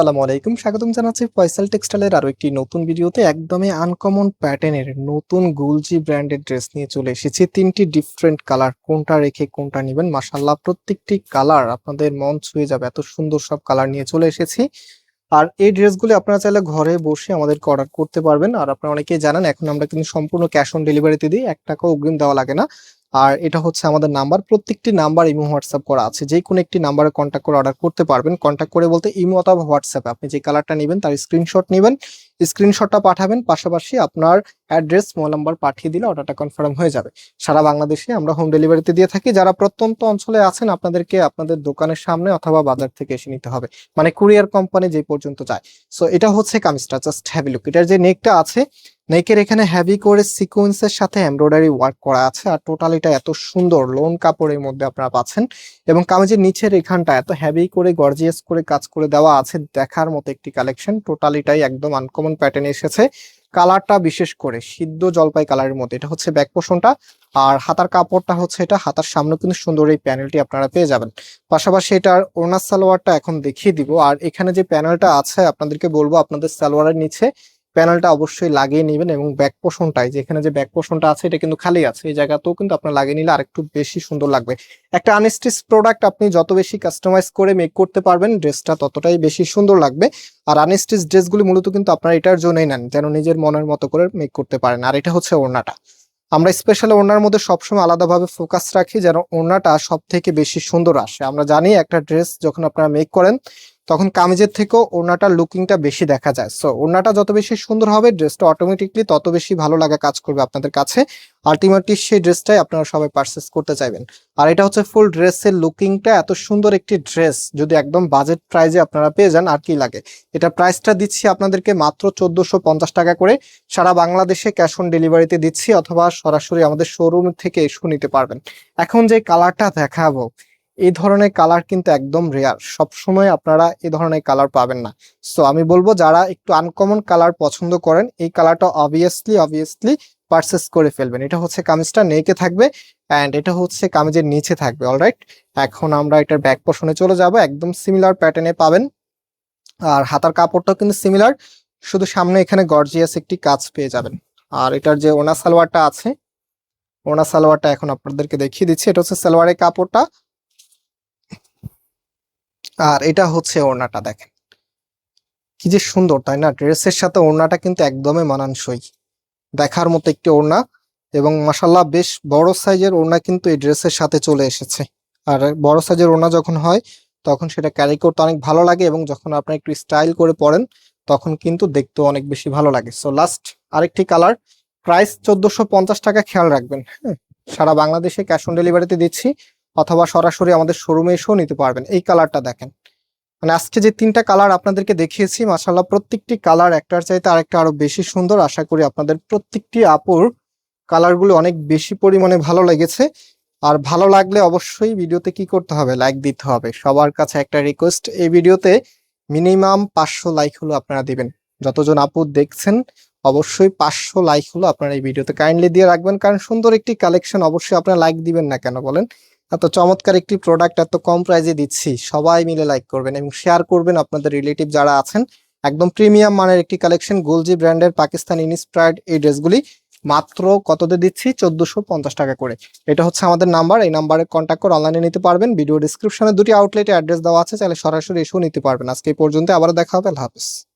আসসালামু আলাইকুম। স্বাগতম জানাচ্ছি ফয়সাল টেক্সটাইলের আরও একটি নতুন ভিডিওতে। একদমই আনকমন প্যাটার্নের নতুন গুলজি ব্র্যান্ডের ড্রেস নিয়ে চলে এসেছি। তিনটি ডিফারেন্ট কালার কোনটা রেখে কোনটা নেবেন? মাসাল্লাহ প্রত্যেকটি কালার আপনাদের মন ছুঁয়ে যাবে। এত সুন্দর সব কালার নিয়ে চলে এসেছি। আর এই ড্রেসগুলি আপনারা চাইলে ঘরে বসে আমাদেরকে অর্ডার করতে পারবেন। আর আপনারা অনেকেই জানেন, এখন আমরা কিন্তু সম্পূর্ণ ক্যাশ অন ডেলিভারিতে দিই, এক টাকাও অগ্রিম দেওয়া লাগে না। আর এটা হচ্ছে আমাদের নাম্বার প্রত্যেকটি নাম্বার ইমো হোয়াটসঅ্যাপ করা আছে। যে কোনো একটি নাম্বারে কন্ট্যাক্ট করে অর্ডার করতে পারবেন। কন্ট্যাক্ট করে বলতে ইমো অথবা হোয়াটসঅ্যাপে, আপনি যে কালারটা নেবেন তার স্ক্রিনশট নেবেন। স্ক্রিনশটটা পাঠাবেন, পাশাপাশি আপনার অ্যাড্রেস, মোবাইল নাম্বার পাঠিয়ে দিলে অর্ডারটা কনফার্ম হয়ে যাবে। সারা বাংলাদেশে আমরা হোম ডেলিভারিতে দিয়ে থাকি। যারা প্রত্যন্ত অঞ্চলে আছেন, আপনাদেরকে আপনাদের দোকানের সামনে অথবা বাজার থেকে এসে নিতে হবে। মানে কুরিয়ার কোম্পানি যে পর্যন্ত যায়। সো এটা হচ্ছে কামিজটা। জাস্ট হ্যাভি লুক এটার যে নেকটা আছে, নেকের এখানে হ্যাভি করে সিকোয়েন্সের সাথে এমব্রয়ডারি ওয়ার্ক করা আছে। আর টোটাল এটা এত সুন্দর লোন কাপড়ের মধ্যে আপনারা পাচ্ছেন। এবং কামিজের নিচের এখানটা এত হ্যাভি করে গর্জিয়াস করে কাজ করে দেওয়া আছে দেখার মতো একটি কালেকশন টোটালিটাই একদম আনকমন প্যাটার্নে এসেছে। কালারটা বিশেষ করে সিদ্ধ জলপাই কালারের মধ্যে। এটা হচ্ছে ব্যাক পোষণটা আর হাতার কাপড়টা হচ্ছে এটা হাতার সামনে কিন্তু সুন্দর এই প্যানেলটি আপনারা পেয়ে যাবেন। পাশাপাশি এটার ওনার সালোয়ারটা এখন দেখিয়ে দিব। আর এখানে যে প্যানেলটা আছে, আপনাদেরকে বলব আপনাদের সালোয়ারের নিচে প্যানেলটা অবশ্যই লাগিয়ে নেবেন এবং ব্যাক পোষণটাই যেখানে যে ব্যাক পোষণটা আছে এটা কিন্তু খালি আছে, এই জায়গাতেও কিন্তু আপনার লাগিয়ে নিলে আরেকটু বেশি সুন্দর লাগবে। একটা আনস্টিচ প্রোডাক্ট আপনি যত বেশি কাস্টমাইজ করে মেক করতে পারবেন ড্রেসটা ততটাই বেশি সুন্দর লাগবে। আর আনস্টিচ ড্রেসগুলি মূলত কিন্তু আপনার এটার জন্যই নেন, যেন নিজের মনের মতো করে মেক করতে পারেন। আর এটা হচ্ছে ওড়নাটা। আমরা স্পেশাল ওড়নার মধ্যে সবসময় আলাদাভাবে ফোকাস রাখি, যেন ওড়নাটা সব থেকে বেশি সুন্দর আসে। আমরা জানি একটা ড্রেস যখন আপনারা মেক করেন তখন কামিজের থেকেও ওড়নাটার লুকিংটা বেশি দেখা যায়। সো ওড়নাটা যত বেশি সুন্দর হবে ড্রেসটা অটোমেটিকলি তত বেশি ভালো লাগা কাজ করবে আপনাদের কাছে। আলটিমেটলি সেই ড্রেসটাই আপনারা সবাই পারচেস করতে চাইবেন। আর এটা হচ্ছে ফুল ড্রেসের লুকিংটা এত সুন্দর একটি ড্রেস যদি একদম বাজেট প্রাইজে আপনারা পেয়ে যান, আর কি লাগে? এটা প্রাইসটা দিচ্ছি আপনাদেরকে মাত্র চোদ্দশো পঞ্চাশ টাকা করে। সারা বাংলাদেশে ক্যাশ অন ডেলিভারিতে দিচ্ছি, অথবা সরাসরি আমাদের শোরুম থেকে এসে নিতে পারবেন। এখন যে কালারটা দেখাবো এই ধরনের কালার কিন্তু একদম রেয়ার সবসময় আপনারা এই ধরনের কালার পাবেন না। সো আমি বলব যারা একটু আনকমন কালার পছন্দ করেন, এই কালারটা অবভিয়াসলি অবভিয়াসলি পারচেস করে ফেলবেন। এটা হচ্ছে কামিজটা নেকে থাকবে অ্যান্ড এটা হচ্ছে কামিজের নিচে থাকবে অলরাইট এখন আমরা এটার ব্যাক পোর্শনে চলে যাব। একদম সিমিলার প্যাটার্নে পাবেন। আর হাতার কাপড়টাও কিন্তু সিমিলার শুধু সামনে এখানে গর্জিয়াস একটি কাজ পেয়ে যাবেন। আর এটার যে ওনা সালোয়ারটা আছে, ওনা সালোয়ারটা এখন আপনাদেরকে দেখিয়ে দিচ্ছি। এটা হচ্ছে সালোয়ারের কাপড়টা। আর এটা হচ্ছে ওড়নাটা দেখেন। কি যে সুন্দর, তাই না? ড্রেসের সাথে ওড়নাটা কিন্তু একদমই মানানসই। দেখার মতো একটি ওড়না এবং মাসাল্লাহ বেশ বড় সাইজের ওড়না কিন্তু এই ড্রেসের সাথে চলে এসেছে। আর বড় সাইজের ওড়না যখন হয়, তখন সেটা ক্যারি করতে অনেক ভালো লাগে এবং যখন আপনি একটু স্টাইল করে পরেন, তখন কিন্তু দেখতে অনেক বেশি ভালো লাগে। সো লাস্ট আরেকটি কালার প্রাইস চোদ্দশো টাকা খেয়াল রাখবেন। হ্যাঁ সারা বাংলাদেশে ক্যাশ অন ডেলিভারিতে দিচ্ছি। অথবা সরাসরি আমাদের শোরুমে এসেও নিতে পারবেন। এই কালারটা দেখেন। মানে আজকে যে তিনটা কালার আপনাদেরকে দেখিয়েছি মাসাল্লাহ প্রত্যেকটি কালার একটার চাইতে আরেকটা আরও বেশি সুন্দর। আশা করি আপনাদের প্রত্যেকটি আপুর কালারগুলো অনেক বেশি পরিমাণে ভালো লেগেছে। আর ভালো লাগলে অবশ্যই ভিডিওতে কি করতে হবে? লাইক দিতে হবে। সবার কাছে একটা রিকোয়েস্ট এই ভিডিওতে মিনিমাম পাঁচশো লাইক হলো আপনারা দিবেন। যতজন আপু দেখছেন, অবশ্যই পাঁচশো লাইক হলো আপনারা এই ভিডিওতে কাইন্ডলি দিয়ে রাখবেন। কারণ সুন্দর একটি কালেকশন অবশ্যই আপনারা লাইক দিবেন না কেন বলেন? এত চমৎকার একটি প্রোডাক্ট এত কম প্রাইজে দিচ্ছি। সবাই মিলে লাইক করবেন এবং শেয়ার করবেন আপনাদের রিলেটিভ যারা আছেন। একদম প্রিমিয়াম মানের একটি কালেকশন গোলজি ব্র্যান্ডের পাকিস্তান ইনস্পায়ার্ড এই ড্রেসগুলি মাত্র কততে দিচ্ছি? চোদ্দশো পঞ্চাশ টাকা করে। এটা হচ্ছে আমাদের নাম্বার এই নাম্বারে কন্ট্যাক্ট করে অনলাইনে নিতে পারবেন। ভিডিও ডিসক্রিপশনে দুটি আউটলেটে অ্যাড্রেস দেওয়া আছে। চাইলে সরাসরি এসেও নিতে পারবেন। আজকে এই পর্যন্ত আবার দেখা হবে। আল্লাহ হাফিজ।